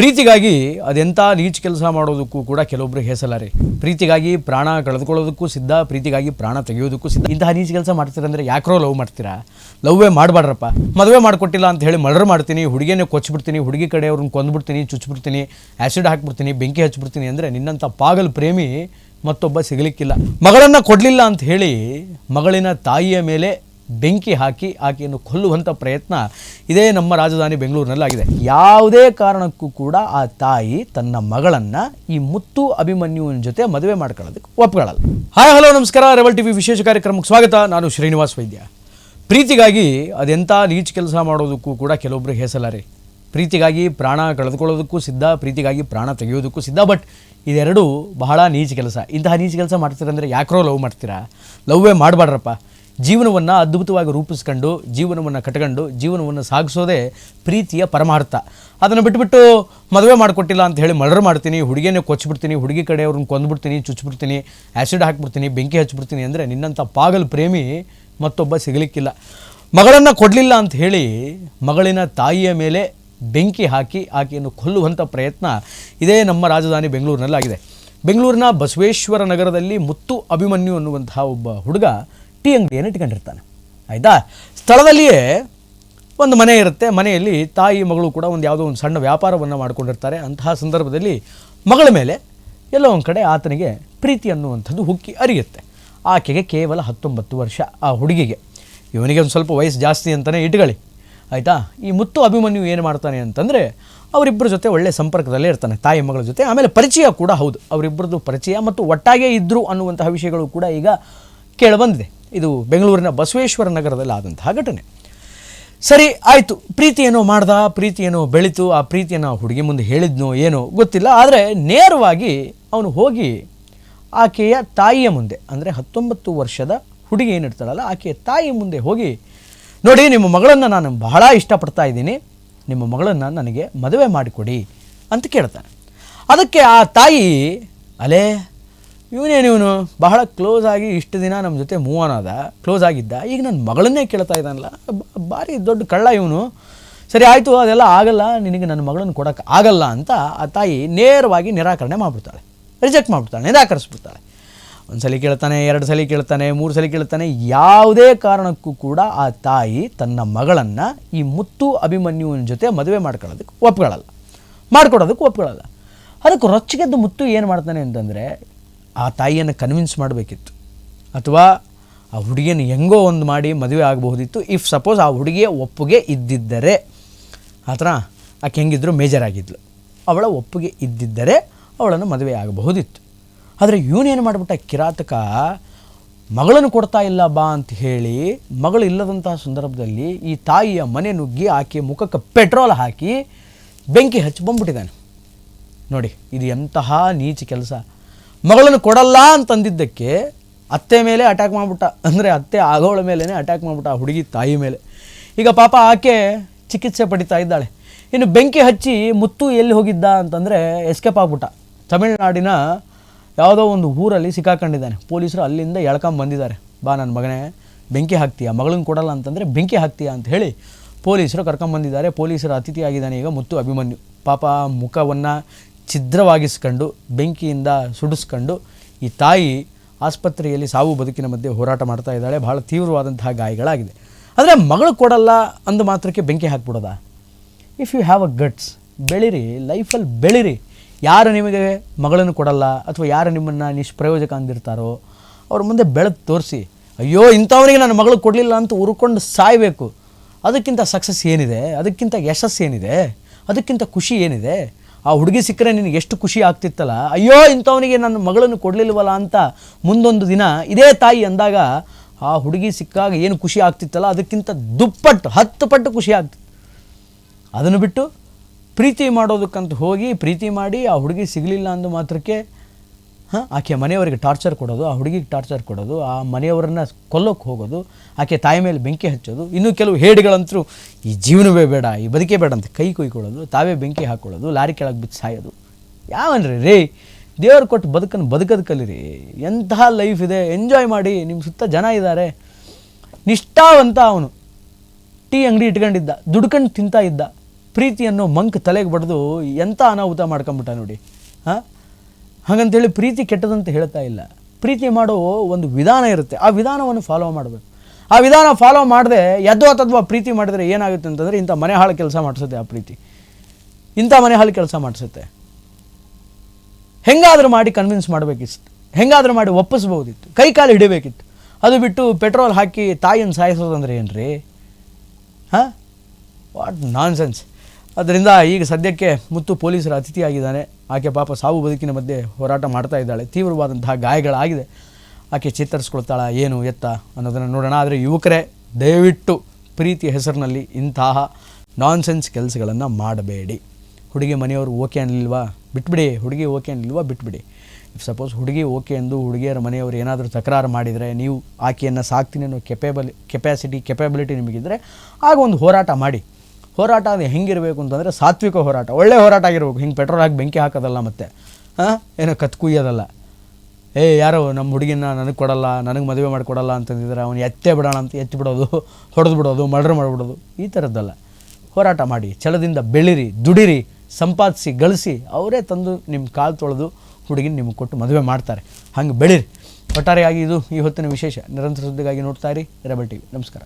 ಪ್ರೀತಿಗಾಗಿ ಅದೆಂಥ ನೀಚ್ ಕೆಲಸ ಮಾಡೋದಕ್ಕೂ ಕೂಡ ಕೆಲವೊಬ್ರು ಹೆಸಲಾರೆ. ಪ್ರೀತಿಗಾಗಿ ಪ್ರಾಣ ಕಳೆದುಕೊಳ್ಳೋದಕ್ಕೂ ಸಿದ್ಧ, ಪ್ರೀತಿಗಾಗಿ ಪ್ರಾಣ ತೆಗೆಯೋದಕ್ಕೂ ಸಿದ್ಧ. ಇಂತಹ ನೀಚ್ ಕೆಲಸ ಮಾಡ್ತೀರಂದ್ರೆ ಯಾಕ್ರೋ ಲವ್ ಮಾಡ್ತೀರಾ? ಲವ್ವೇ ಮಾಡಬಾರ್ರಪ್ಪ ಮದುವೆ ಮಾಡಿಕೊಟ್ಟಿಲ್ಲ ಅಂತ ಹೇಳಿ ಮರ್ಡರ್ ಮಾಡ್ತೀನಿ ಹುಡುಗಿನೇ ಕೊಚ್ಚಿಬಿಡ್ತೀನಿ, ಹುಡುಗಿ ಕಡೆ ಅವ್ರನ್ನ ಕೊಂದ್ಬಿಡ್ತೀನಿ, ಚುಚ್ಚಿಬಿಡ್ತೀನಿ ಆ್ಯಸಿಡ್ ಹಾಕ್ಬಿಡ್ತೀನಿ, ಬೆಂಕಿ ಹಚ್ಚಿಬಿಡ್ತೀನಿ ಅಂದರೆ ನಿನ್ನಂಥ ಪಾಗಲ್ ಪ್ರೇಮಿ ಮತ್ತೊಬ್ಬ ಸಿಗಲಿಕ್ಕಿಲ್ಲ. ಮಗಳನ್ನು ಕೊಡಲಿಲ್ಲ ಅಂತ ಹೇಳಿ ಮಗಳಿನ ತಾಯಿಯ ಮೇಲೆ ಬೆಂಕಿ ಹಾಕಿ ಆಕೆಯನ್ನು ಕೊಲ್ಲುವಂಥ ಪ್ರಯತ್ನ ಇದೇ ನಮ್ಮ ರಾಜಧಾನಿ ಬೆಂಗಳೂರಿನಲ್ಲಾಗಿದೆ. ಯಾವುದೇ ಕಾರಣಕ್ಕೂ ಕೂಡ ಆ ತಾಯಿ ತನ್ನ ಮಗಳನ್ನು ಈ ಮುತ್ತು ಅಭಿಮನ್ಯುವಿನ ಜೊತೆ ಮದುವೆ ಮಾಡ್ಕೊಳ್ಳೋದಕ್ಕೆ ಒಪ್ಕೊಳ್ಳಲ್ಲ. ಹಾಯ್ ಹಲೋ ನಮಸ್ಕಾರ. ರೆವಲ್ ಟಿವಿ ವಿಶೇಷ ಕಾರ್ಯಕ್ರಮಕ್ಕೆ ಸ್ವಾಗತ. ನಾನು ಶ್ರೀನಿವಾಸ್ ವೈದ್ಯ. ಪ್ರೀತಿಗಾಗಿ ಅದೆಂಥ ನೀಚ್ ಕೆಲಸ ಮಾಡೋದಕ್ಕೂ ಕೂಡ ಕೆಲವೊಬ್ಬರು ಹೆಸಲಾರಿ. ಪ್ರೀತಿಗಾಗಿ ಪ್ರಾಣ ಕಳೆದುಕೊಳ್ಳೋದಕ್ಕೂ ಸಿದ್ಧ, ಪ್ರೀತಿಗಾಗಿ ಪ್ರಾಣ ತೆಗೆಯೋದಕ್ಕೂ ಸಿದ್ಧ, ಬಟ್ ಇದೆರಡು ಬಹಳ ನೀಚ ಕೆಲಸ. ಇಂತಹ ನೀಚ ಕೆಲಸ ಮಾಡ್ತೀರಂದ್ರೆ ಯಾಕ್ರೋ ಲವ್ ಮಾಡ್ತೀರಾ? ಲವ್ವೇ ಮಾಡಬಾಡ್ರಪ್ಪ ಜೀವನವನ್ನು ಅದ್ಭುತವಾಗಿ ರೂಪಿಸ್ಕೊಂಡು, ಜೀವನವನ್ನು ಕಟ್ಕೊಂಡು, ಜೀವನವನ್ನು ಸಾಗಿಸೋದೇ ಪ್ರೀತಿಯ ಪರಮಾರ್ಥ. ಅದನ್ನು ಬಿಟ್ಬಿಟ್ಟು ಮದುವೆ ಮಾಡಿಕೊಟ್ಟಿಲ್ಲ ಅಂತ ಹೇಳಿ ಮರ್ಡರ್ ಮಾಡ್ತೀನಿ, ಹುಡುಗಿಯನ್ನೇ ಕೊಚ್ಚಿಬಿಡ್ತೀನಿ, ಹುಡುಗಿ ಕಡೆ ಅವ್ರನ್ನ ಕೊಂದ್ಬಿಡ್ತೀನಿ, ಚುಚ್ಚಿಬಿಡ್ತೀನಿ ಆ್ಯಸಿಡ್ ಹಾಕ್ಬಿಡ್ತೀನಿ, ಬೆಂಕಿ ಹಚ್ಚಿಬಿಡ್ತೀನಿ ಅಂದರೆ ನಿನ್ನಂಥ ಪಾಗಲ್ ಪ್ರೇಮಿ ಮತ್ತೊಬ್ಬ ಸಿಗಲಿಕ್ಕಿಲ್ಲ. ಮಗಳನ್ನು ಕೊಡಲಿಲ್ಲ ಅಂತ ಹೇಳಿ ಮಗಳಿನ ತಾಯಿಯ ಮೇಲೆ ಬೆಂಕಿ ಹಾಕಿ ಆಕೆಯನ್ನು ಕೊಲ್ಲುವಂಥ ಪ್ರಯತ್ನ ಇದೇ ನಮ್ಮ ರಾಜಧಾನಿ ಬೆಂಗಳೂರಿನಲ್ಲಾಗಿದೆ. ಬೆಂಗಳೂರಿನ ಬಸವೇಶ್ವರ ನಗರದಲ್ಲಿ ಮುತ್ತು ಅಭಿಮನ್ಯು ಅನ್ನುವಂತಹ ಒಬ್ಬ ಹುಡುಗ ಟೀ ಅಂಗಡಿಯನ್ನು ಇಟ್ಕೊಂಡಿರ್ತಾನೆ. ಆಯಿತಾ? ಸ್ಥಳದಲ್ಲಿಯೇ ಒಂದು ಮನೆ ಇರುತ್ತೆ. ಮನೆಯಲ್ಲಿ ತಾಯಿ, ಮಗಳು ಕೂಡ ಒಂದು ಯಾವುದೋ ಒಂದು ಸಣ್ಣ ವ್ಯಾಪಾರವನ್ನು ಮಾಡಿಕೊಂಡಿರ್ತಾರೆ. ಅಂತಹ ಸಂದರ್ಭದಲ್ಲಿ ಮಗಳ ಮೇಲೆ ಎಲ್ಲೋ ಒಂದು ಕಡೆ ಆತನಿಗೆ ಪ್ರೀತಿ ಅನ್ನುವಂಥದ್ದು ಹುಕ್ಕಿ ಅರಿಯುತ್ತೆ. ಆಕೆಗೆ ಕೇವಲ ಹತ್ತೊಂಬತ್ತು ವರ್ಷ ಆ ಹುಡುಗಿಗೆ. ಇವನಿಗೆ ಒಂದು ಸ್ವಲ್ಪ ವಯಸ್ಸು ಜಾಸ್ತಿ ಅಂತಲೇ ಇಟ್ಕೊಳ್ಳಿ. ಆಯಿತಾ? ಈ ಮುತ್ತು ಅಭಿಮನ್ಯು ಏನು ಮಾಡ್ತಾನೆ ಅಂತಂದರೆ ಅವರಿಬ್ಬರ ಜೊತೆ ಒಳ್ಳೆ ಸಂಪರ್ಕದಲ್ಲೇ ಇರ್ತಾನೆ. ತಾಯಿ, ಮಗಳ ಜೊತೆ. ಆಮೇಲೆ ಪರಿಚಯ ಕೂಡ ಹೌದು. ಅವರಿಬ್ಬರದ್ದು ಪರಿಚಯ ಮತ್ತು ಒಟ್ಟಾಗೇ ಇದ್ದರು ಅನ್ನುವಂತಹ ವಿಷಯಗಳು ಕೂಡ ಈಗ ಕೇಳಿಬಂದಿದೆ. ಇದು ಬೆಂಗಳೂರಿನ ಬಸವೇಶ್ವರ ನಗರದಲ್ಲಿ ಆದಂತಹ ಘಟನೆ. ಸರಿ, ಆಯಿತು. ಪ್ರೀತಿ ಏನೋ ಮಾಡ್ದ, ಪ್ರೀತಿ ಬೆಳೀತು, ಆ ಪ್ರೀತಿಯನ್ನು ಹುಡುಗಿ ಮುಂದೆ ಹೇಳಿದ್ನೋ ಏನೋ ಗೊತ್ತಿಲ್ಲ. ಆದರೆ ನೇರವಾಗಿ ಅವನು ಹೋಗಿ ಆಕೆಯ ತಾಯಿಯ ಮುಂದೆ, ಅಂದರೆ ಹತ್ತೊಂಬತ್ತು ವರ್ಷದ ಹುಡುಗಿ ಏನಿರ್ತಾಳಲ್ಲ, ಆಕೆಯ ತಾಯಿ ಮುಂದೆ ಹೋಗಿ, ನೋಡಿ, ನಿಮ್ಮ ಮಗಳನ್ನು ನಾನು ಬಹಳ ಇಷ್ಟಪಡ್ತಾ ಇದ್ದೀನಿ. ನಿಮ್ಮ ಮಗಳನ್ನು ನನಗೆ ಮದುವೆ ಮಾಡಿಕೊಡಿ ಅಂತ ಕೇಳ್ತಾನೆ. ಅದಕ್ಕೆ ಆ ತಾಯಿ, ಅಲೇ ಇವನೇನು ಇವನು ಬಹಳ ಕ್ಲೋಸ್ ಆಗಿ ಇಷ್ಟು ದಿನ ನಮ್ಮ ಜೊತೆ ಮೂವ್ ಆನ್ ಆದ. ಕ್ಲೋಸ್ ಆಗಿದ್ದ. ಈಗ ನನ್ನ ಮಗಳನ್ನೇ ಕೇಳ್ತಾ ಇದ್ದಾನಲ್ಲ? ಭಾರಿ ದೊಡ್ಡ ಕಳ್ಳ ಇವನು. ಸರಿ, ಆಯಿತು, ಅದೆಲ್ಲ ಆಗಲ್ಲ. ನಿನಗೆ ನನ್ನ ಮಗಳನ್ನು ಕೊಡೋಕ್ಕೆ ಆಗಲ್ಲ ಅಂತ ಆ ತಾಯಿ ನೇರವಾಗಿ ನಿರಾಕರಣೆ ಮಾಡಿಬಿಡ್ತಾಳೆ. ರಿಜೆಕ್ಟ್ ಮಾಡಿಬಿಡ್ತಾಳೆ, ನಿರಾಕರಿಸ್ಬಿಡ್ತಾಳೆ. ಒಂದು ಸಲ ಕೇಳ್ತಾನೆ, ಎರಡು ಸಲ ಕೇಳ್ತಾನೆ, ಮೂರು ಸಲ ಕೇಳ್ತಾನೆ. ಯಾವುದೇ ಕಾರಣಕ್ಕೂ ಕೂಡ ಆ ತಾಯಿ ತನ್ನ ಮಗಳನ್ನು ಈ ಮುತ್ತು ಅಭಿಮನ್ಯುವಿನ ಜೊತೆ ಮದುವೆ ಮಾಡ್ಕೊಳ್ಳೋದಕ್ಕೆ ಒಪ್ಕೊಳ್ಳಲ್ಲ. ಮಾಡ್ಕೊಡೋದಕ್ಕೆ ಒಪ್ಕೊಳ್ಳಲ್ಲ. ಅದಕ್ಕೆ ರೊಚ್ಚಿಗೆದ್ದು ಮುತ್ತು ಏನು ಮಾಡ್ತಾನೆ ಅಂತಂದರೆ ಆ ತಾಯಿಯನ್ನು ಕನ್ವಿನ್ಸ್ ಮಾಡಬೇಕಿತ್ತು. ಅಥವಾ ಆ ಹುಡುಗಿಯನ್ನು ಹೆಂಗೋ ಒಂದು ಮಾಡಿ ಮದುವೆ ಆಗಬಹುದಿತ್ತು. ಇಫ್ ಸಪೋಸ್ ಆ ಹುಡುಗಿಯ ಒಪ್ಪಿಗೆ ಇದ್ದಿದ್ದರೆ, ಆ ಥರ ಆಕೆ ಹೆಂಗಿದ್ರು ಮೇಜರ್ ಆಗಿದ್ಲು. ಅವಳ ಒಪ್ಪಿಗೆ ಇದ್ದಿದ್ದರೆ ಅವಳನ್ನು ಮದುವೆ ಆಗಬಹುದಿತ್ತು. ಆದರೆ ಇವನೇನು ಮಾಡಿಬಿಟ್ಟ, ಕಿರಾತಕ, ಮಗಳನ್ನು ಕೊಡ್ತಾ ಇಲ್ಲ ಬಾ ಅಂತ ಹೇಳಿ, ಮಗಳು ಇಲ್ಲದಂತಹ ಸಂದರ್ಭದಲ್ಲಿ ಈ ತಾಯಿಯ ಮನೆ ನುಗ್ಗಿ ಆಕೆ ಮುಖಕ್ಕೆ ಪೆಟ್ರೋಲ್ ಹಾಕಿ ಬೆಂಕಿ ಹಚ್ಚಿ ಬಂದ್ಬಿಟ್ಟಿದ್ದಾನೆ. ನೋಡಿ, ಇದು ಎಂತಹ ನೀಚ ಕೆಲಸ. ಮಗಳನ್ನು ಕೊಡಲ್ಲ ಅಂತಂದಿದ್ದಕ್ಕೆ ಅತ್ತೆ ಮೇಲೆ ಅಟ್ಯಾಕ್ ಮಾಡಿಬಿಟ್ಟ. ಅಂದರೆ ಅತ್ತೆ ಆಗೋಳ ಮೇಲೇ ಅಟ್ಯಾಕ್ ಮಾಡಿಬಿಟ್ಟ ಹುಡುಗಿ ತಾಯಿ ಮೇಲೆ. ಈಗ ಪಾಪ ಆಕೆ ಚಿಕಿತ್ಸೆ ಪಡಿತಾ ಇದ್ದಾಳೆ. ಇನ್ನು ಬೆಂಕಿ ಹಚ್ಚಿ ಮುತ್ತು ಎಲ್ಲಿ ಹೋಗಿದ್ದ ಅಂತಂದರೆ ಎಸ್ಕೇಪ್ ಆಗ್ಬಿಟ್ಟ. ತಮಿಳುನಾಡಿನ ಯಾವುದೋ ಒಂದು ಊರಲ್ಲಿ ಸಿಕ್ಕಾಕೊಂಡಿದ್ದಾನೆ. ಪೊಲೀಸರು ಅಲ್ಲಿಂದ ಎಳ್ಕೊಂಬಂದಿದ್ದಾರೆ ಬಾ ನನ್ನ ಮಗನೇ, ಬೆಂಕಿ ಹಾಕ್ತೀಯ? ಮಗಳನ್ನ ಕೊಡಲ್ಲ ಅಂತಂದರೆ ಬೆಂಕಿ ಹಾಕ್ತೀಯಾ ಅಂತ ಹೇಳಿ ಪೊಲೀಸರು ಕರ್ಕೊಂಬಂದಿದ್ದಾರೆ ಪೊಲೀಸರ ಅತಿಥಿಯಾಗಿದ್ದಾನೆ ಈಗ ಮುತ್ತು ಅಭಿಮನ್ಯು. ಪಾಪ ಮುಖವನ್ನು ಛಿದ್ರವಾಗಿಸ್ಕೊಂಡು, ಬೆಂಕಿಯಿಂದ ಸುಡಿಸ್ಕೊಂಡು ಈ ತಾಯಿ ಆಸ್ಪತ್ರೆಯಲ್ಲಿ ಸಾವು ಬದುಕಿನ ಮಧ್ಯೆ ಹೋರಾಟ ಮಾಡ್ತಾ ಇದ್ದಾಳೆ. ಭಾಳ ತೀವ್ರವಾದಂತಹ ಗಾಯಗಳಾಗಿದೆ. ಆದರೆ ಮಗಳು ಕೊಡಲ್ಲ ಅಂದ ಮಾತ್ರಕ್ಕೆ ಬೆಂಕಿ ಹಾಕ್ಬಿಡೋದ? If you have a guts ಬೆಳಿರಿ, ಲೈಫಲ್ಲಿ ಬೆಳಿರಿ. ಯಾರು ನಿಮಗೆ ಮಗಳನ್ನು ಕೊಡಲ್ಲ ಅಥವಾ ಯಾರು ನಿಮ್ಮನ್ನು ನಿಷ್ಪ್ರಯೋಜಕ ಅಂದಿರ್ತಾರೋ, ಅವ್ರ ಮುಂದೆ ಬೆಳೆದು ತೋರಿಸಿ, ಅಯ್ಯೋ, ಇಂಥವನಿಗೆ ನನ್ನ ಮಗಳು ಕೊಡಲಿಲ್ಲ ಅಂತ ಉರ್ಕೊಂಡು ಸಾಯಬೇಕು. ಅದಕ್ಕಿಂತ ಸಕ್ಸಸ್ ಏನಿದೆ? ಅದಕ್ಕಿಂತ ಯಶಸ್ಸು ಏನಿದೆ ಅದಕ್ಕಿಂತ ಖುಷಿ ಏನಿದೆ? ಆ ಹುಡುಗಿ ಸಿಕ್ಕರೆ ನಿನಗೆ ಎಷ್ಟು ಖುಷಿ ಆಗ್ತಿತ್ತಲ್ಲ? ಅಯ್ಯೋ, ಇಂಥವನಿಗೆ ನನ್ನ ಮಗಳನ್ನು ಕೊಡಲಿಲ್ವಲ್ಲ ಅಂತ ಮುಂದೊಂದು ದಿನ ಇದೇ ತಾಯಿ ಅಂದಾಗ, ಆ ಹುಡುಗಿ ಸಿಕ್ಕಾಗ ಏನು ಖುಷಿ ಆಗ್ತಿತ್ತಲ್ಲ? ಅದಕ್ಕಿಂತ ದುಪ್ಪಟ್ಟು, ಹತ್ತು ಪಟ್ಟು ಖುಷಿ ಆಗ್ತಿತ್ತು. ಅದನ್ನು ಬಿಟ್ಟು ಪ್ರೀತಿ ಮಾಡೋದಕ್ಕಂತ ಹೋಗಿ ಪ್ರೀತಿ ಮಾಡಿ ಆ ಹುಡುಗಿ ಸಿಗಲಿಲ್ಲ ಅಂದು ಮಾತ್ರಕ್ಕೆ ಆಕೆ ಮನೆಯವರಿಗೆ ಟಾರ್ಚರ್ ಕೊಡೋದು, ಆ ಹುಡುಗಿಗೆ ಟಾರ್ಚರ್ ಕೊಡೋದು, ಆ ಮನೆಯವರನ್ನ ಕೊಲ್ಲೋಕೆ ಹೋಗೋದು ಆಕೆ ತಾಯಿ ಮೇಲೆ ಬೆಂಕಿ ಹಚ್ಚೋದು, ಇನ್ನೂ ಕೆಲವು ಹೇಡಿಗಳಂತರೂ ಈ ಜೀವನವೇ ಬೇಡ, ಈ ಬದುಕೇ ಬೇಡ ಅಂತ ಕೈ ಕೊಯ್ಕೊಳ್ಳೋದು, ತಾವೇ ಬೆಂಕಿ ಹಾಕ್ಕೊಳ್ಳೋದು ಲಾರಿ ಕೆಳಗೆ ಬಿದ್ದು ಸಾಯೋದು. ಯಾವನ್ರಿ? ರೇ, ದೇವರು ಕೊಟ್ಟು ಬದುಕನ್ನು ಬದುಕೋದು ಕಲೀರಿ. ಎಂತಹ ಲೈಫ್ ಇದೆ ಎಂಜಾಯ್ ಮಾಡಿ ನಿಮ್ಮ ಸುತ್ತ ಜನ ಇದ್ದಾರೆ ನಿಷ್ಠಾವಂತ ಅವನು. ಟೀ ಅಂಗಡಿ ಇಟ್ಕೊಂಡಿದ್ದ, ದುಡ್ಕೊಂಡು ತಿಂತಾ ಇದ್ದ. ಪ್ರೀತಿಯನ್ನು ಮಂಕ್ ತಲೆಗೆ ಬಡಿದು ಎಂಥ ಅನಾಹುತ ಮಾಡ್ಕೊಂಬಿಟ್ಟ ನೋಡಿ. ಹಾಂ? ಹಾಗಂತೇಳಿ ಪ್ರೀತಿ ಕೆಟ್ಟದಂತ ಹೇಳ್ತಾ ಇಲ್ಲ. ಪ್ರೀತಿ ಮಾಡೋ ಒಂದು ವಿಧಾನ ಇರುತ್ತೆ. ಆ ವಿಧಾನವನ್ನು ಫಾಲೋ ಮಾಡಬೇಕು. ಆ ವಿಧಾನ ಫಾಲೋ ಮಾಡದೆ ಯದ್ವಾ ತದ್ವಾ ಪ್ರೀತಿ ಮಾಡಿದ್ರೆ ಏನಾಗುತ್ತೆ ಅಂತಂದರೆ ಇಂಥ ಮನೆ ಹಾಳು ಕೆಲಸ ಮಾಡಿಸುತ್ತೆ ಆ ಪ್ರೀತಿ. ಇಂಥ ಮನೆ ಹಾಳು ಕೆಲಸ ಮಾಡಿಸುತ್ತೆ. ಹೆಂಗಾದರೂ ಮಾಡಿ ಕನ್ವಿನ್ಸ್ ಮಾಡಬೇಕಿತ್ತು. ಹೆಂಗಾದರೂ ಮಾಡಿ ಒಪ್ಪಿಸ್ಬೋದಿತ್ತು ಕೈ ಕಾಲು ಹಿಡಿಬೇಕಿತ್ತು. ಅದು ಬಿಟ್ಟು ಪೆಟ್ರೋಲ್ ಹಾಕಿ ತಾಯಿಯನ್ನು ಸಾಯಿಸೋದಂದ್ರೆ ಏನು ರೀ ಹಾಂ? ವಾಟ್ ನಾನ್ ಸೆನ್ಸ್ ಅದರಿಂದ ಈಗ ಸದ್ಯಕ್ಕೆ ಮುತ್ತು ಪೊಲೀಸರ ಅತಿಥಿಯಾಗಿದ್ದಾನೆ. ಆಕೆ ಪಾಪ ಸಾವು ಬದುಕಿನ ಮಧ್ಯೆ ಹೋರಾಟ ಮಾಡ್ತಾ ಇದ್ದಾಳೆ. ತೀವ್ರವಾದಂತಹ ಗಾಯಗಳಾಗಿದೆ. ಆಕೆ ಚೇತರಿಸ್ಕೊಳ್ತಾಳ, ಏನು ಎತ್ತ? ಅನ್ನೋದನ್ನು ನೋಡೋಣ. ಆದರೆ ಯುವಕರೇ, ದಯವಿಟ್ಟು ಪ್ರೀತಿಯ ಹೆಸರಿನಲ್ಲಿ ಇಂತಹ ನಾನ್ಸೆನ್ಸ್ ಕೆಲಸಗಳನ್ನು ಮಾಡಬೇಡಿ. ಹುಡುಗಿ ಮನೆಯವರು ಓಕೆ ಅನ್ನಲಿಲ್ವಾ ಬಿಟ್ಬಿಡಿ. ಹುಡುಗಿ ಓಕೆ ಅನ್ನಲಿಲ್ವಾ ಬಿಟ್ಬಿಡಿ. ಇಫ್ ಸಪೋಸ್ ಹುಡುಗಿ ಓಕೆ ಎಂದು ಹುಡುಗಿಯರ ಮನೆಯವರು ಏನಾದರೂ ತಕರಾರು ಮಾಡಿದರೆ, ನೀವು ಆಕೆಯನ್ನು ಸಾಕ್ತೀನಿ ಅನ್ನೋ ಕೆಪೇಬಲ್ ಕೆಪ್ಯಾಸಿಟಿ ಕೆಪಬಿಲಿಟಿ ನಿಮಗಿದ್ದರೆ ಆಗ ಒಂದು ಹೋರಾಟ ಮಾಡಿ. ಹೋರಾಟ ಅದು ಹೆಂಗಿರಬೇಕು ಅಂತಂದರೆ ಸಾತ್ವಿಕ ಹೋರಾಟ. ಒಳ್ಳೆ ಹೋರಾಟ ಆಗಿರ್ಬೇಕು. ಹಿಂಗೆ ಪೆಟ್ರೋಲ್ ಹಾಕಿ ಬೆಂಕಿ ಹಾಕೋದಲ್ಲ ಮತ್ತೆ. ಹಾಂ? ಏನೋ ಕತ್ ಕುಯ್ಯೋದಲ್ಲ ಏ, ಯಾರೋ ನಮ್ಮ ಹುಡುಗಿನ ನನಗೆ ಕೊಡಲ್ಲ, ನನಗೆ ಮದುವೆ ಮಾಡಿಕೊಡಲ್ಲ ಅಂತಂದಿದ್ರೆ ಅವನು ಎತ್ತೇ ಬಿಡೋಣ ಅಂತ ಎತ್ತಿ ಬಿಡೋದು, ಹೊಡೆದು ಬಿಡೋದು, ಮರ್ಡ್ರ್ ಮಾಡಿಬಿಡೋದು ಈ ಥರದ್ದಲ್ಲ ಹೋರಾಟ ಮಾಡಿ. ಛಲದಿಂದ ಬೆಳಿರಿ, ದುಡಿರಿ, ಸಂಪಾದಿಸಿ, ಗಳಿಸಿ. ಅವರೇ ತಂದು ನಿಮ್ಮ ಕಾಲು ತೊಳೆದು ಹುಡುಗಿನ ನಿಮಗೆ ಕೊಟ್ಟು ಮದುವೆ ಮಾಡ್ತಾರೆ. ಹಂಗೆ ಬೆಳೀರಿ. ಒಟ್ಟಾರೆಯಾಗಿ ಇದು ಈ ಹೊತ್ತಿನ ವಿಶೇಷ. ನಿರಂತರ ಸುದ್ದಿಗಾಗಿ ನೋಡ್ತಾ ಇರಿ, ರೆಬಲ್ ಟಿ ನಮಸ್ಕಾರ.